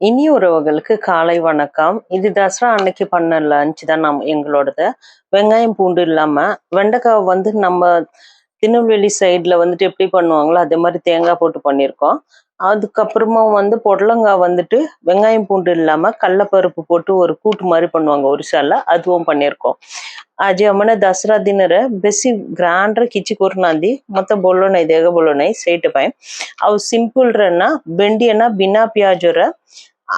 இனி உறவுகளுக்கு காலை வணக்கம். இது தசரா அன்னைக்கு பண்ண லஞ்ச் தான் நம்ம எங்களோடது. வெங்காயம் பூண்டு இல்லாம வெண்டைக்காய் வந்து நம்ம திருநெல்வேலி சைடில் வந்துட்டு எப்படி பண்ணுவாங்களோ அதே மாதிரி தேங்காய் போட்டு பண்ணியிருக்கோம். அதுக்கப்புறமா வந்து பொடலங்காய் வந்துட்டு வெங்காயம் பூண்டு இல்லாமல் கடலப்பருப்பு போட்டு ஒரு கூட்டு மாதிரி பண்ணுவாங்க ஒரு சால அதுவும் பண்ணியிருக்கோம். ଆଜି ଆମମାନେ ଦଶରା ଦିନରେ ବେଶୀ ଗ୍ରାଣ୍ଡରେ କିଛି କରୁନାହାନ୍ତି ମତେ ଭଲ ନାହିଁ ଦେହ ଭଲ ନାହିଁ ସେଇଟା ପାଇଁ ଆଉ ସିମ୍ପଲରେ ନା ଭେଣ୍ଡି ନା ବିନା ପିଆଜରେ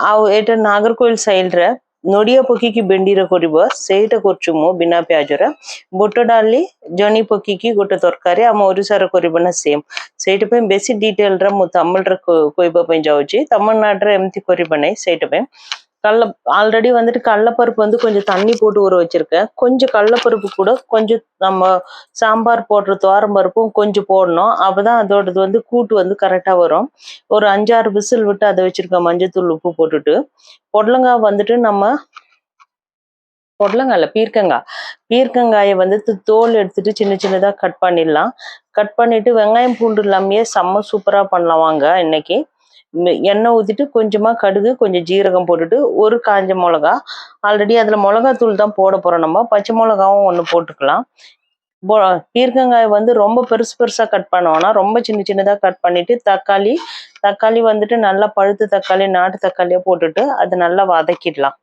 ଆଉ ଏଇଟା ନାଗରକୋଇଲ ସାଇଡରେ ନଡିଆ ପକେଇକି ଭେଣ୍ଡିରେ କରିବ ସେଇଟା କରୁଛୁ ମୁଁ ବିନା ପିଆଜରେ ବୁଟ ଡାଲି ଜହ୍ନି ପକେଇକି ଗୋଟେ ତରକାରୀ ଆମ ଓଡିଶାରେ କରିବ ନା ସେମ୍ ସେଇଟା ପାଇଁ ବେଶୀ ଡିଟେଲରେ ମୁଁ ତାମିଲରେ କହିବା ପାଇଁ ଯାଉଛି ତାମିଲନାଡୁରେ ଏମିତି କରିବ ନାହିଁ ସେଇଟା ପାଇଁ கடல ஆல்ரெடி வந்துட்டு கடலப்பருப்பு வந்து கொஞ்சம் தண்ணி போட்டு ஊற வச்சிருக்கேன். கொஞ்சம் கடலப்பருப்பு கூட கொஞ்சம் நம்ம சாம்பார் போடுற துவரம் பருப்பும் கொஞ்சம் போடணும். அப்பதான் அதோடது வந்து கூட்டு வந்து கரெக்டா வரும். ஒரு அஞ்சாறு விசில் விட்டு அதை வச்சிருக்கேன் மஞ்சத்தூள் உப்பு போட்டுட்டு. பொடலங்காய் வந்துட்டு நம்ம பொடலங்காய் இல்லை பீர்க்கங்காய். பீர்க்கங்காயை வந்து தோல் எடுத்துட்டு சின்ன சின்னதாக கட் பண்ணிடலாம். கட் பண்ணிட்டு வெங்காயம் பூண்டு இல்லாமையே செம்ம சூப்பராக பண்ணலாம் வாங்க இன்னைக்கு. எண்ணெய் ஊற்றிட்டு கொஞ்சமாக கடுகு கொஞ்சம் ஜீரகம் போட்டுட்டு ஒரு காஞ்ச மிளகா. ஆல்ரெடி அதில் மிளகாத்தூள் தான் போட போகிறோம் நம்ம. பச்சை மிளகாவும் ஒன்று போட்டுக்கலாம். பீர்க்கங்காய் வந்து ரொம்ப பெருசு பெருசாக கட் பண்ணுவோம்னா ரொம்ப சின்ன சின்னதாக கட் பண்ணிட்டு தக்காளி தக்காளி வந்துட்டு நல்லா பழுத்து தக்காளி நாட்டு தக்காளியாக போட்டுட்டு அது நல்லா வதக்கிடலாம்.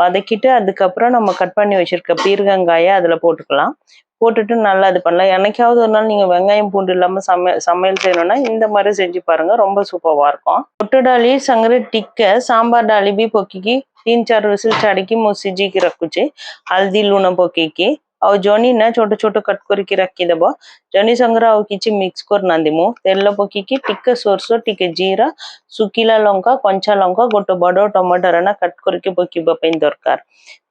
வதக்கிட்டு அதுக்கப்புறம் நம்ம கட் பண்ணி வச்சிருக்க பீர்க்கங்காயை அதில் போட்டுக்கலாம். போட்டுட்டு நல்லா இது பண்ணலாம். என்னைக்காவது ஒரு நாள் நீங்கள் வெங்காயம் பூண்டு இல்லாமல் சமையல் சமையல் செய்யணும்னா இந்த மாதிரி செஞ்சு பாருங்கள் ரொம்ப சூப்பராக இருக்கும். பொட்டு டாலி சங்கர டிக்கை சாம்பார் డాలి பொக்கிக்கு தீன் तीन चार विसिल चढ़ के मुझसे ஹல்தி की பொக்கிக்கு ଆଉ ଜହ୍ନି ନା ଛୋଟ ଛୋଟ କଟ କରିକି ରଖିଦେବ ଜହ୍ନି ସାଙ୍ଗରେ ଆଉ କିଛି ମିକ୍ସ କରୁନାହାନ୍ତି ମୁଁ ତେଲ ପକେଇକି ଟିକେ ସୋରିଷ ଟିକେ ଜିରା ଶୁଖିଲା ଲଙ୍କା କଞ୍ଚା ଲଙ୍କା ଗୋଟେ ବଡ଼ ଟମାଟର ନା କଟ କରିକି ପକେଇବା ପାଇଁ ଦରକାର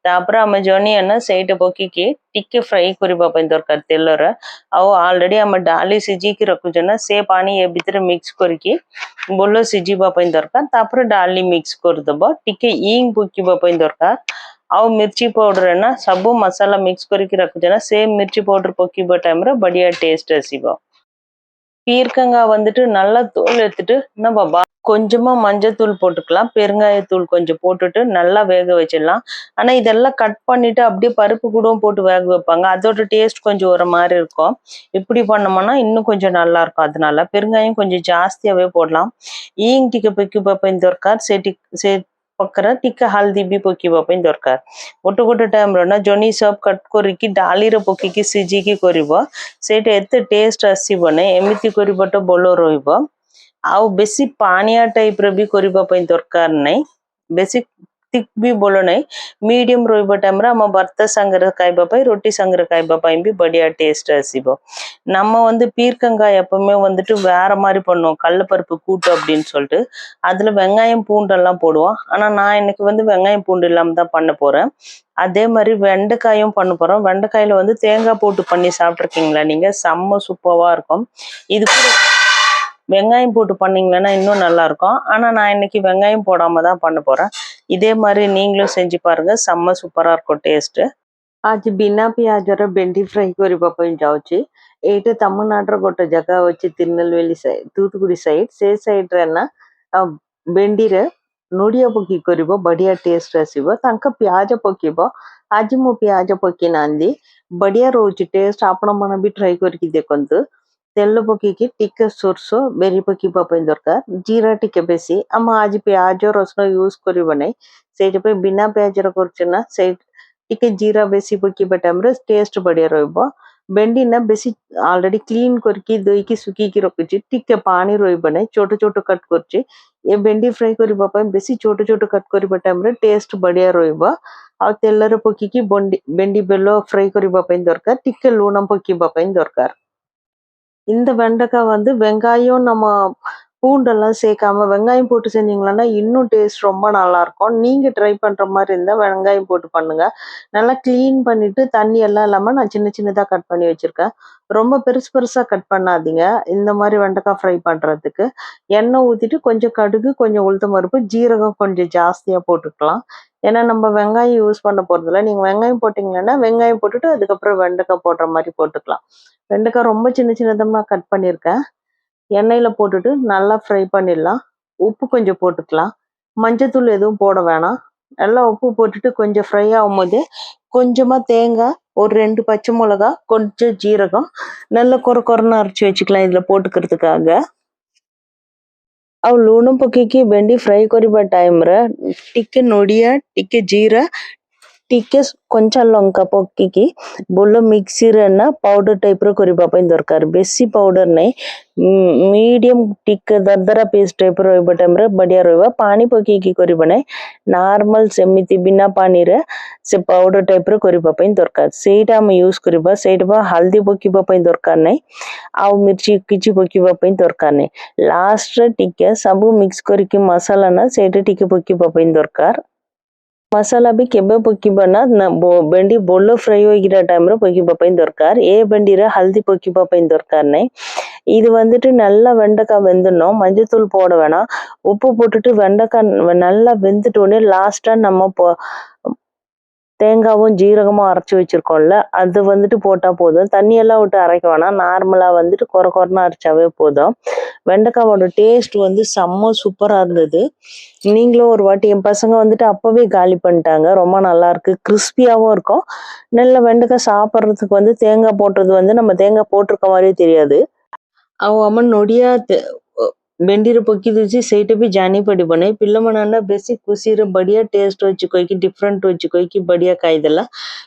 ତାପରେ ଆମେ ଜହ୍ନି ନା ସେଇଟା ପକେଇକି ଟିକେ ଫ୍ରାଏ କରିବା ପାଇଁ ଦରକାର ତେଲରେ ଆଉ ଅଲରେଡ଼ି ଆମେ ଡାଲି ସିଝିକି ରଖୁଛେ ନା ସେ ପାଣି ଏ ଭିତରେ ମିକ୍ସ କରିକି ଭଲ ସିଝିବା ପାଇଁ ଦରକାର ତାପରେ ଡାଲି ମିକ୍ସ କରିଦେବ ଟିକେ ଇଙ୍କ ପକେଇବା ପାଇଁ ଦରକାର ଆଉ ମିର୍ଚି ପାଉଡର ନା ସବୁ ମସଲା ମିକ୍ସ କରିକି ରଖୁଛେ ନା ସେ ମିର୍ଚି ପାଉଡର ପକେଇବା ଟାଇମରେ ବଢିଆ ଟେଷ୍ଟ ଆସିବ பீர்க்கங்காய் வந்துட்டு நல்லா தோல் எடுத்துட்டு என்ன பாபா கொஞ்சமா மஞ்சத்தூள் போட்டுக்கலாம் பெருங்காயத்தூள் கொஞ்சம் போட்டுட்டு நல்லா வேக வச்சிடலாம் ஆனா இதெல்லாம் கட் பண்ணிட்டு அப்படியே பருப்பு கூட போட்டு வேக வைப்பாங்க அதோட டேஸ்ட் கொஞ்சம் ஒரு மாதிரி இருக்கும் இப்படி பண்ணோம்னா இன்னும் கொஞ்சம் நல்லா இருக்கும் அதனால பெருங்காயம் கொஞ்சம் ஜாஸ்தியாவே போடலாம் ईंग ଟିକେ ପକେଇବା ପାଇଁ ଦରକାର ସେ ଟି- ସେ ପକରେ ଟିକେ ହଳଦୀ ବି ପକେଇବା ପାଇଁ ଦରକାର ଗୋଟେ ଗୋଟେ ଟାଇମ୍ର ନା ଜହ୍ନି ସବ୍ କଟ୍ କରିକି ଡାଲିରେ ପକେଇକି ସିଝିକି କରିବ ସେଇଟା ଏତେ ଟେଷ୍ଟ ଆସିବନି ଏମିତି କରିବାଟା ଭଲ ରହିବ ଆଉ ବେଶୀ ପାଣିଆ ଟାଇପ ର ବି କରିବା ପାଇଁ ଦରକାର ନାହିଁ ବେଶୀ भी बोलो नहीं। मीडियम रोईब टाइम्रे आम भर्ता सागर ரொட்டி சங்கர सागर खाइबा भी बढ़िया टेस्ट आसो நம்ம வந்து பீர்க்கங்காய் எப்பவுமே வந்துட்டு வேற மாதிரி பண்ணுவோம் கடலப்பருப்பு கூட்டு அப்படின்னு சொல்லிட்டு அதுல வெங்காயம் பூண்டெல்லாம் போடுவோம் ஆனா நான் இன்னைக்கு வந்து வெங்காயம் பூண்டு இல்லாம தான் பண்ண போறேன் அதே மாதிரி வெண்டைக்காயும் பண்ண போகிறோம் வெண்டைக்காயில் வந்து தேங்காய் போட்டு பண்ணி சாப்பிட்ருக்கீங்களா நீங்கள் செம்ம சூப்பராக இருக்கும். இது கூட வெங்காயம் போட்டு பண்ணிங்களேன்னா இன்னும் நல்லாயிருக்கும் ஆனால் நான் இன்னைக்கு வெங்காயம் போடாமல் தான் பண்ண போகிறேன் இதே மாதிரி நீங்களும் செஞ்சு பாருங்க செம்ம சூப்பரா இருக்கும் டேஸ்ட் ଆଜି ବିନା ପିଆଜର ଭେଣ୍ଡି ଫ୍ରାଏ କରିବା ପାଇଁ ଯାଉଛି ଏଇଟା ତାମିଲନାଡୁର ଗୋଟେ ଜାଗା ଅଛି ତିରୁନେଲବେଲି ସାଇଡ୍ ତୂତୁକୁଡି ସାଇଡ୍ ସେ ସାଇଡ୍ରେ ନା ଆଉ ଭେଣ୍ଡିରେ ନଡ଼ିଆ ପକେଇ କରିବ ବଢିଆ ଟେଷ୍ଟ ଆସିବ ତାଙ୍କ ପିଆଜ ପକେଇବ ଆଜି ମୁଁ ପିଆଜ ପକେଇ ନାହାନ୍ତି ବଢିଆ ରହୁଛି ଟେଷ୍ଟ ଆପଣମାନେ ବି ଟ୍ରାଏ କରିକି ଦେଖନ୍ତୁ ତେଲ ପକେଇକି ଟିକେ ସୋରିଷ ବେରି ପକେଇବା ପାଇଁ ଦରକାର ଜିରା ଟିକେ ବେଶୀ ଆମ ଆଜି ପିଆଜ ରସୁଣ ୟୁଜ କରିବ ନାହିଁ ସେଇଥିପାଇଁ ବିନା ପିଆଜର କରୁଛେ ନା ସେଇ ଟିକେ ଜିରା ବେଶୀ ପକେଇବା ଟାଇମରେ ଟେଷ୍ଟ ବଢିଆ ରହିବ ଭେଣ୍ଡି ନା ବେଶୀ ଅଲରେଡି କ୍ଲିନ କରିକି ଧୋଇକି ଶୁଖିକି ରଖୁଛି ଟିକେ ପାଣି ରହିବ ନାହିଁ ଛୋଟ ଛୋଟ କଟ୍ କରୁଛି ଏ ଭେଣ୍ଡି ଫ୍ରାଏ କରିବା ପାଇଁ ବେଶୀ ଛୋଟ ଛୋଟ କଟ୍ କରିବା ଟାଇମରେ ଟେଷ୍ଟ ବଢିଆ ରହିବ ଆଉ ତେଲରେ ପକେଇକି ବଣ୍ଡି ଭେଣ୍ଡି ବେଲ ଫ୍ରାଏ କରିବା ପାଇଁ ଦରକାର ଟିକେ ଲୁଣ ପକେଇବା ପାଇଁ ଦରକାର இந்த வெண்டைக்காய் வந்து வெங்காயம் நம்ம பூண்டெல்லாம் சேர்க்காம வெங்காயம் போட்டு செஞ்சீங்களன்னா இன்னும் டேஸ்ட் ரொம்ப நல்லாயிருக்கும். நீங்கள் ட்ரை பண்ணுற மாதிரி இருந்தால் வெங்காயம் போட்டு பண்ணுங்கள் நல்லா க்ளீன் பண்ணிவிட்டு தண்ணி எல்லாம் இல்லாமல் நான் சின்ன சின்னதாக கட் பண்ணி வச்சுருக்கேன். ரொம்ப பெருசு பெருசாக கட் பண்ணாதீங்க. இந்த மாதிரி வெண்டைக்காய் ஃப்ரை பண்ணுறதுக்கு எண்ணெய் ஊற்றிட்டு கொஞ்சம் கடுகு கொஞ்சம் உளுத்தம் பருப்பு ஜீரகம் கொஞ்சம் ஜாஸ்தியாக போட்டுக்கலாம். ஏன்னா நம்ம வெங்காயம் யூஸ் பண்ண போகிறதில்ல நீங்கள் வெங்காயம் போட்டிங்கன்னா வெங்காயம் போட்டுட்டு அதுக்கப்புறம் வெண்டைக்காய் போடுற மாதிரி போட்டுக்கலாம். வெண்டைக்காய் ரொம்ப சின்ன சின்னதமாக கட் பண்ணியிருக்கேன். எண்ணெயில போட்டுட்டு நல்லா ஃப்ரை பண்ணிடலாம் உப்பு கொஞ்சம் போட்டுக்கலாம் மஞ்சத்தூள் எதுவும் போட வேணாம் நல்லா உப்பு போட்டுட்டு கொஞ்சம் ஃப்ரை ஆகும்போது கொஞ்சமா தேங்காய் ஒரு ரெண்டு பச்சை மிளகா கொஞ்சம் ஜீரகம் நல்லா கொர கொரன்னு அரைச்சி வச்சுக்கலாம் இதுல போட்டுக்கிறதுக்காக ଆଉ ଲୁଣ ପକେଇକି ଭେଣ୍ଡି ଫ୍ରାଏ କରିବା ଟାଇମରେ ଟିକେ ନଡିଆ ଟିକେ ଜିରା ଟିକେ କଞ୍ଚା ଲଙ୍କା ପକେଇକି ଭଲ ମିକ୍ସିରେ ନା ପାଉଡର ଟାଇପର କରିବା ପାଇଁ ଦରକାର ବେଶୀ ପାଉଡର ନାହିଁ ମିଡିୟମ ଟିକେ ଦରଦରା ପେଷ୍ଟ ଟାଇପର ରହିବା ଟାଇମରେ ବଢିଆ ରହିବ ପାଣି ପକେଇକି କରିବ ନାହିଁ ନର୍ମାଲ ସେମିତି ବିନା ପାଣିରେ ସେ ପାଉଡର ଟାଇପର କରିବା ପାଇଁ ଦରକାର ସେଇଟା ଆମେ ୟୁଜ କରିବା ସେଇଟା ବା ହଳଦୀ ପକେଇବା ପାଇଁ ଦରକାର ନାହିଁ ଆଉ ମିର୍ଚି କିଛି ପକେଇବା ପାଇଁ ଦରକାର ନାହିଁ ଲାଷ୍ଟରେ ଟିକେ ସବୁ ମିକ୍ସ କରିକି ମସଲା ନା ସେଇଟା ଟିକେ ପକେଇବା ପାଇଁ ଦରକାର ಮಸಾಲಾ ಬಿ ಕೆಬ್ಬೆ ಪೊಕ್ಕಿಬನ ಬೆಂಡಿ ಬೊಳ್ಳು ಫ್ರೈ ಹೋಗಿರೋ டைம்ல பொக்கிப்பா பையன் தர்க்கார் ஏ வெண்டிர ஹல்தி பொக்கிப்பா பையன் தர்க்கார்னே இது வந்துட்டு நல்லா வெண்டைக்காய் வெந்துடணும் மஞ்சத்தூள் போட வேணாம் உப்பு போட்டுட்டு வெண்டைக்காய் நல்லா வெந்துட்டோடனே லாஸ்டா நம்ம போ தேங்காவும் ஜீரகமும் அரைச்சி வச்சுருக்கோம்ல அது வந்துட்டு போட்டால் போதும். தண்ணியெல்லாம் விட்டு அரைக்க வேணாம். நார்மலாக வந்துட்டு குறை குறைன்னு அரைச்சாவே போதும். வெண்டைக்காவோட டேஸ்ட் வந்து செம்ம சூப்பராக இருந்தது. நீங்களும் ஒரு வாட்டி என் பசங்க வந்துட்டு அப்போவே காலி பண்ணிட்டாங்க. ரொம்ப நல்லாயிருக்கு கிறிஸ்பியாகவும் இருக்கும். நல்ல வெண்டைக்காய் சாப்பிட்றதுக்கு வந்து தேங்காய் போட்டது வந்து நம்ம தேங்காய் போட்டிருக்க மாதிரியே தெரியாது. அவன் நொடியா ଭେଣ୍ଡିରେ ପକେଇ ଦଉଛି ସେଇଟା ବି ଜାଣିପାରିବ ନାହିଁ ପିଲାମାନେ ବେଶୀ ଖୁସିରେ ବଢିଆ ଟେଷ୍ଟ ଅଛି କହିକି ଡିଫରେଣ୍ଟ ଅଛି କହିକି ବଢିଆ ଖାଇଦେଲା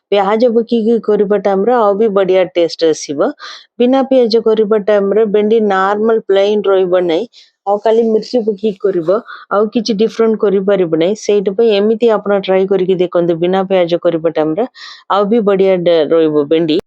ପିଆଜ ପକେଇକି କରିବା ଟାଇମରେ ଆଉ ବି ବଢିଆ ଟେଷ୍ଟ ଆସିବ ବିନା ପିଆଜ କରିବା ଟାଇମରେ ଭେଣ୍ଡି ନର୍ମାଲ ପ୍ଲେନ୍ ରହିବ ନାହିଁ ଆଉ ଖାଲି ମିର୍ଚି ପକେଇକି କରିବ ଆଉ କିଛି ଡିଫରେଣ୍ଟ କରିପାରିବ ନାହିଁ ସେଇଟା ପାଇଁ ଏମିତି ଆପଣ ଟ୍ରାଏ କରିକି ଦେଖନ୍ତୁ ବିନା ପିଆଜ କରିବା ଟାଇମରେ ଆଉ ବି ବଢିଆ ଡେ- ରହିବ ଭେଣ୍ଡି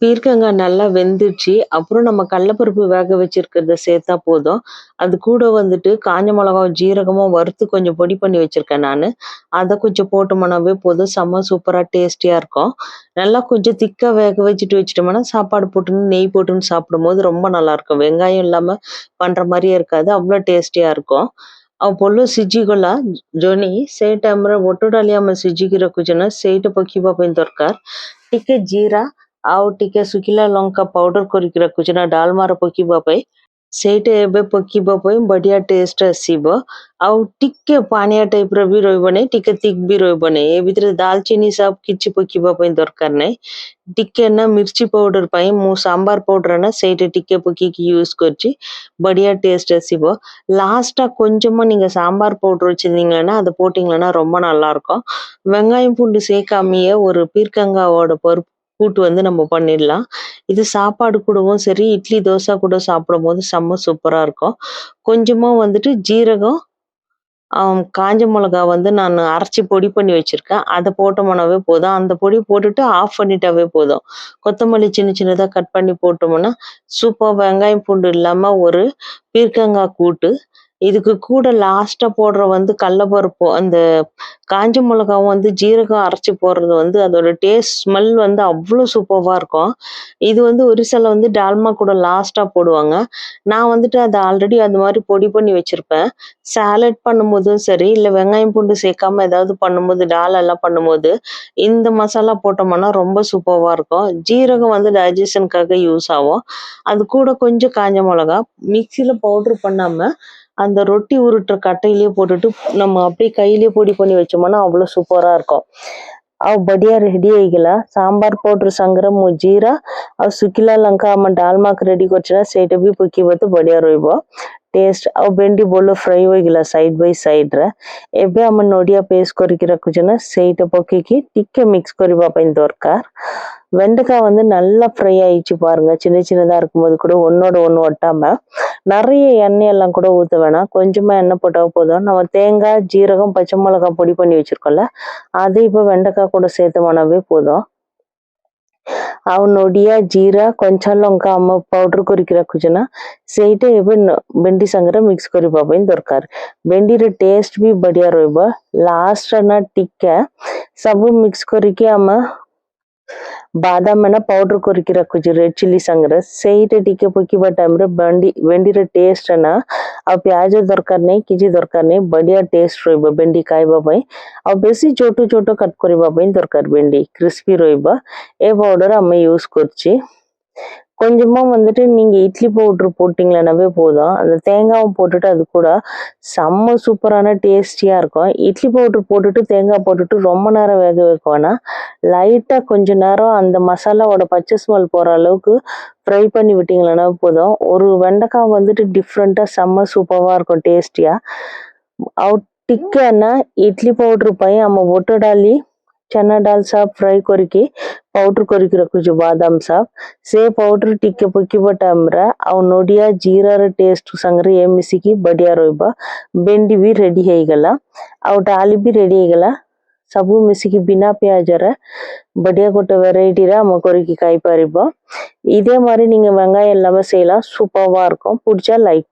பீர்க்கங்காய் நல்லா வெந்துடுச்சு அப்புறம் நம்ம கடலப்பருப்பு வேக வச்சிருக்கிறத சேர்த்தா போதும் அது கூட வந்துட்டு காஞ்ச மிளகாவும் ஜீரகமும் வறுத்து கொஞ்சம் பொடி பண்ணி வச்சிருக்கேன் நான் அதை கொஞ்சம் போட்டோம்னாவே போதும் செம்ம சூப்பரா டேஸ்டியா இருக்கும் நல்லா கொஞ்சம் திக்கா வேக வச்சுட்டு வச்சிட்டோம்னா சாப்பாடு போட்டுன்னு நெய் போட்டுன்னு சாப்பிடும்போது ரொம்ப நல்லா இருக்கும் வெங்காயம் இல்லாம பண்ற மாதிரியே இருக்காது அவ்வளோ டேஸ்டியா இருக்கும் ଆଉ ଭଲ ସିଝିଗଲା ଜହ୍ନି ସେଇ ଟାଇମରେ ବୁଟ ଡାଲି ଆମେ ସିଝିକି ରଖୁଛେ ନା ସେଇଟା ପକେଇବା ପାଇଁ ଦରକାର ଟିକେ ଜିରା ଆଉ ଟିକେ ଶୁଖିଲା ଲଙ୍କା ପାଉଡର କରିକି ରଖୁଛେ ନା ଡାଲମାର ପକେଇବା ପାଇଁ ସେଇଟା ଏବେ ପକେଇବା ପାଇଁ ବଢିଆ ଟେଷ୍ଟ ଆସିବ ଆଉ ଟିକେ ପାଣିଆ ଟାଇପ ର ବି ରହିବ ନାହିଁ ଟିକେ thick ବି ରହିବ ନାହିଁ ଏ ଭିତରେ ଡାଲଚିନି ସବ କିଛି ପକେଇବା ପାଇଁ ଦରକାର ନାହିଁ ଟିକେ ନା ମିର୍ଚି ପାଉଡର ପାଇଁ ମୁଁ ସାମ୍ବାର ପାଉଡର ନା ସେଇଟା ଟିକେ ପକେଇକି யூஸ் କରିଛି ବଢିଆ டேஸ்ட் ଆସିବ லாஸ்டா கொஞ்சமா நீங்க சாம்பார் பவுடர் வச்சிருந்தீங்கன்னா அதை போட்டீங்கன்னா ரொம்ப நல்லா இருக்கும் வெங்காயம் பூண்டு சேர்க்காமயே ஒரு பீர்க்கங்காவோட பருப்பு கூட்டு வந்து நம்ம பண்ணிடலாம். இது சாப்பாடு கூடவும் சரி இட்லி தோசை கூட சாப்பிடும்போது செம்ம சூப்பரா இருக்கும். கொஞ்சமா வந்துட்டு ஜீரகம் காஞ்ச மிளகா வந்து நான் அரைச்சி பொடி பண்ணி வச்சிருக்கேன். அதை போட்டோம்னாவே போதும். அந்த பொடி போட்டுட்டு ஆஃப் பண்ணிட்டாவே போதும். கொத்தமல்லி சின்ன சின்னதாக கட் பண்ணி போட்டோம்னா சூப்பர் வெங்காயம் பூண்டு இல்லாமல் ஒரு பீர்க்கங்காய் கூட்டு இதுக்கு கூட லாஸ்டா போடுற வந்து கடலப்பருப்பு அந்த காஞ்ச மிளகாவும் வந்து ஜீரகம் அரைச்சி போடுறது வந்து அதோட டேஸ்ட் ஸ்மெல் வந்து அவ்வளோ சூப்பர்வா இருக்கும். இது வந்து ஒரு சில வந்து டால்மா கூட லாஸ்டா போடுவாங்க. நான் வந்துட்டு அதை ஆல்ரெடி அந்த மாதிரி பொடி பண்ணி வச்சிருப்பேன். சாலட் பண்ணும்போதும் சரி இல்லை வெங்காயம் பூண்டு சேர்க்காம ஏதாவது பண்ணும்போது டால் எல்லாம் பண்ணும்போது இந்த மசாலா போட்டோம்னா ரொம்ப சூப்பர்வா இருக்கும். ஜீரகம் வந்து டைஜஷனுக்காக யூஸ் ஆகும். அது கூட கொஞ்சம் காஞ்ச மிளகா மிக்சியில பவுடர் பண்ணாம அந்த ரொட்டி உருட்டுற கட்டையிலேயே போட்டுட்டு நம்ம அப்படியே கையிலேயே பொடி பண்ணி வச்சோம்னா அவ்வளோ சூப்பராக இருக்கும். அவ ಬಡಿಯ ரெடி ಆಗಿಲ್ಲ சாம்பார் ಪೌಡ್ರ್ சங்கரம் ஜீரா அவ சுக்கிலா ಲಂಕ ಆಮ ಡಾಲ್ ಮಾಕ್ ರೆಡಿ ಕೊರ್ಚಿನ ಸೇಟ ಬಿ ಪುಕ್ಕಿ ಬತ್ತು ಬಡಿಯ டேஸ்ட் ಅವು ಬೆಂಡಿ ಬೋಲು ஃப்ரை ಹೋಗಿಲ್ಲ ಸೈಡ್ ಬೈ ಸೈಡ್ ರ ಎಬೆ நொடியா ನೋಡಿಯ ಪೇಸ್ಟ್ ಕೊರಿಕಿರಕು ಜನ பொக்கிக்கு ಪೊಕ್ಕಿಕ್ಕಿ மிக்ஸ் ಮಿಕ್ಸ್ ಕೊರಿಬಾ ಪೈನ್ ದೋರ್ಕಾರ್ வெண்டைக்காய் வந்து நல்லா ஃப்ரை ஆயிடுச்சு பாருங்க. சின்ன சின்னதாக இருக்கும்போது கூட ஒன்னோட ஒன்று ஒட்டாம. நிறைய எண்ணெய் எல்லாம் கூட ஊற்ற வேணாம். கொஞ்சமாக எண்ணெய் போட்டால் போதும். நம்ம தேங்காய் ஜீரகம் பச்சை மிளகாய் பொடி பண்ணி வச்சுருக்கோம்ல அது இப்போ வெண்டைக்காய் கூட சேர்த்து வேணாவே போதும். ଆଉ ନଡିଆ ଜିରା କଞ୍ଚା ଲଙ୍କା ଆମ ପାଉଡର କରିକି ରଖୁଛୁ ନା ସେଇଟା ଏବେ ନ- ଭେଣ୍ଡି ସାଙ୍ଗରେ ମିକ୍ସ କରିବା ପାଇଁ ଦରକାର ଭେଣ୍ଡିର ଟେଷ୍ଟ ବି ବଢିଆ ରହିବ ଲାଷ୍ଟ ନା ଟିକେ ସବୁ ମିକ୍ସ କରିକି ଆମେ ಬಾದಾಮನ ಪೌಡ್ರ್ ಕೊರಿಕಿ ರಕ್ಕುಜಿರ್ ರೆಡ್ ಚಿಲ್ಲಿಸ್ ಅಂಗ್ರ ಸೇಟ ಟಿಕೆ ಪೊಕ್ಕಿ ಬಟ್ಟಾಮ್ರ ಬಂಡಿ ಬೆಂಡಿರ ಟೇಸ್ಟ್ ಅನ್ನ ಅವು ಪ್ಯಾಜ ದೊರಕಾರ್ನೆ ಕಿಜಿ ದೊರಕಾರ್ನೆ ಬಡಿಯ ಟೇಸ್ಟ್ ರೊಯ್ಬ ಬೆಂಡಿ ಕಾಯ್ಬ ಪೈ ಅವು ಬೆಸಿ ಚೋಟು ಚೋಟು ಕಟ್ ಕೊರಿಬ ಪೈ ದೊರಕಾರ್ ಬೆಂಡಿ ಕ್ರಿಸ್ಪಿ ರೊಯ್ಬ ಎ ಪೌಡರ್ ಅಮ್ಮ ಯೂಸ್ ಕೊರ್ಚಿ கொஞ்சமாக வந்துட்டு நீங்கள் இட்லி பவுட்ரு போட்டிங்களேனாவே போதும். அந்த தேங்காவும் போட்டுட்டு அது கூட செம்ம சூப்பரான டேஸ்டியாக இருக்கும். இட்லி பவுட்ரு போட்டுட்டு தேங்காய் போட்டுட்டு ரொம்ப நேரம் வேக வைக்கோன்னா லைட்டாக கொஞ்ச நேரம் அந்த மசாலாவோட பச்சை ஸ்மெல் போகிற அளவுக்கு ஃப்ரை பண்ணி விட்டிங்களேனா போதும். ஒரு வெண்டைக்காய் வந்துட்டு டிஃப்ரெண்ட்டாக செம்ம சூப்பராக இருக்கும் டேஸ்டியாக அவுட் இட்லி பவுட்ரு பையன் நம்ம అమ్మ டாலி చెన్న డాల్సా ஃப்ரை கொறுக்கி ಪೌಡ್ರ್ ಕೊರಿಕಿರ ಕುಜು ಬಾದಾಮ್ ಸಾಫ್ ಸೇ ಪೌಡ್ರ್ ಟಿಕ್ಕೆ ಪೊಕ್ಕಿ ಬಟಾಮ್ರ ಅವು ನೊಡಿಯ ಜೀರಾರ ಟೇಸ್ಟ್ ಸಂಗ್ರೆ ಎಮ್ಮಿಸಿಗಿ ಬಡಿಯಾರೋಯ್ಬ ಬೆಂಡಿ ಬಿ ರೆಡಿ ಹೇಗಲ್ಲ ಅವು ಡಾಲಿ ಬಿ ರೆಡಿ ಹೇಗಲ್ಲ ಸಬು ಮಿಸಿಗಿ ಬಿನಾ ಪ್ಯಾಜರ ಬಡಿಯ ಕೊಟ್ಟ வெரைட்டில நம்ம கொறிக்கி காய் பறிப்போம் இதே மாதிரி நீங்கள் வெங்காயம் இல்லாமல் செய்யலாம் சூப்பராக இருக்கும் பிடிச்சா லைக்